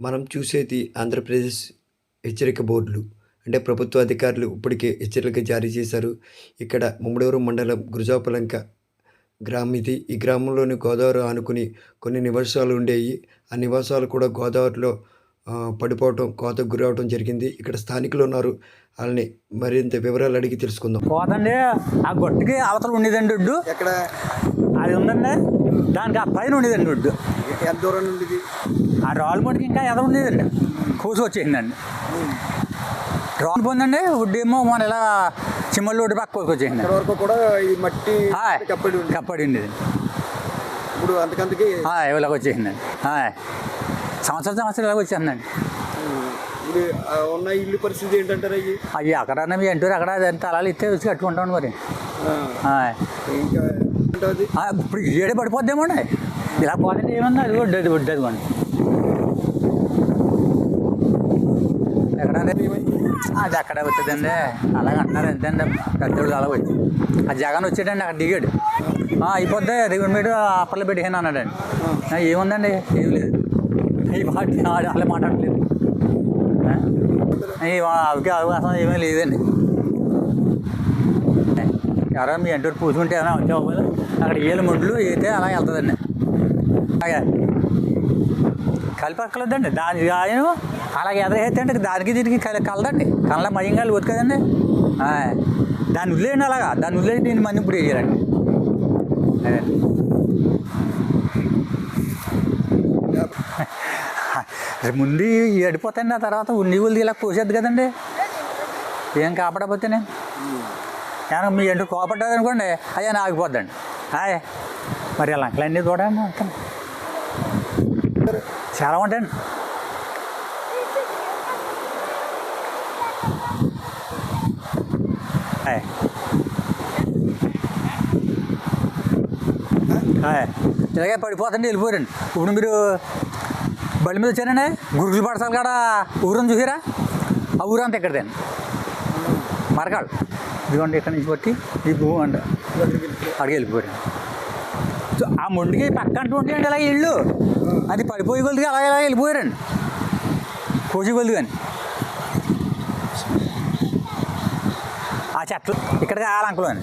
మనం చూసేది ఆంధ్రప్రదేశ్ హెచ్చరిక బోర్డులు. అంటే ప్రభుత్వ అధికారులు ఇప్పటికే హెచ్చరిక జారీ చేశారు. ఇక్కడ ముమ్మడివరం మండలం గురుజాపలంక గ్రామం ఇది. ఈ గ్రామంలోని గోదావరి ఆనుకుని కొన్ని నివాసాలు ఉండేవి ఆ నివాసాలు కూడా గోదావరిలో పడిపోవటం కోతకు గురవటం జరిగింది. ఇక్కడ స్థానికులు ఉన్నారు. వాళ్ళని మరింత వివరాలు అడిగి తెలుసుకుందాం. పోతండి ఆ గొట్టుకి అవతల ఉండేదండి ఎక్కడ అది ఉందండి దానికి ఆ పైన ఉండేదండి ఒడ్డు ఎంత దూరం నుండి ఇది? ఆ రాళ్ళు మటుకు ఇంకా ఎద ఉండేదండి. కూసి వచ్చేసిందండి. రాళ్ళు పోందండి ఒడ్డు ఏమో మన ఇలా చిమ్మల ఒడ్డు పక్క కోసి వచ్చేసిందండి ఇక్కడ వరకు కూడా ఈ మట్టి కప్పడి కప్పడి ఉండేది. ఇప్పుడు అంతకంతకి ఇలాగ వచ్చేసిందండి. హాయ్. సంవత్సరం సంవత్సరం ఇలాగ వచ్చేసిందండి. ఉన్న ఇల్లు పరిస్థితి ఏంటంటారు అయ్యి? అవి అక్కడ మీ అంటారు అక్కడ అదంతా అలా ఇస్తే వచ్చి కట్టుకుంటాం మరి. ఇప్పుడు ఏడే పడిపోద్దేమోండి ఇలా పోతే ఏమన్నా అది ఒడ్డు అది ఒడ్డు అదిగోండి ఎక్కడ అది అక్కడ వచ్చిందండి. అలాగ అంటున్నారు ఎంతండి పెద్దోళ్ళు అలా వచ్చి. ఆ జగన్ వచ్చాడండి అక్కడ దిగాడు. అయిపోద్ది. దిగుడు మీద అప్పట్లో పెట్టాను అన్నాడండి. ఏముందండి? ఏం లేదు. ఈ ఆడ- అలా మాట్లాడలేదు? ఈ అవకాశం ఏమీ లేదండి. ఎవరైనా మీ అంటూ పూసుకుంటే ఏమైనా వచ్చావు అక్కడ ఏళ్ళు ముండ్లు అయితే అలా వెళ్తుందండి. అలాగే కలిపక్కలేదండి దాని ఆయన అలాగే ఎదరేస్తే అంటే దానికి దీనికి కల కలదండి. కళ్ళ మయంగాలు వద్దు కదండి. దాన్ని వదిలేయండి అలాగా. దాన్ని వదిలేసి దీన్ని మంది ఇప్పుడు వేయాలండి. ముందు ఎడిపోతాండి ఆ తర్వాత ఉన్ని ఉల్లి ఇలా కోసేద్ది కదండి. ఏం కాపాడపోతేనే ఏమన్నా మీ ఎంటు కోపడ్డది అనుకోండి అయ్యా ఆగిపోద్దండి. హాయ్ మరి అలా అంకలన్నీ చూడండి అంకల్. చాలా ఉంటాయండి. హాయ్ హాయ్ ఇలాగే పడిపోతండి వెళ్ళిపోరండి ఇప్పుడు మీరు బండి మీద వచ్చారండి గురుగులు పడసాలు కాడ ఊరని చూసారా? ఆ ఊరంతా ఇక్కడదండి మరకాడు ఇదిగోండి ఇక్కడి నుంచి పట్టి ఈ భూ అంట. అడిగి వెళ్ళిపోయాడు సో ఆ మొండికి పక్క అంటూ ఉంటాయండి ఇలా ఇళ్ళు. అది పడిపోయి కొద్దిగా అలా ఇలా వెళ్ళిపోయారండి. కోసి కొద్ది కానీ ఆ చెట్లు ఇక్కడికి ఆలంకలు అని.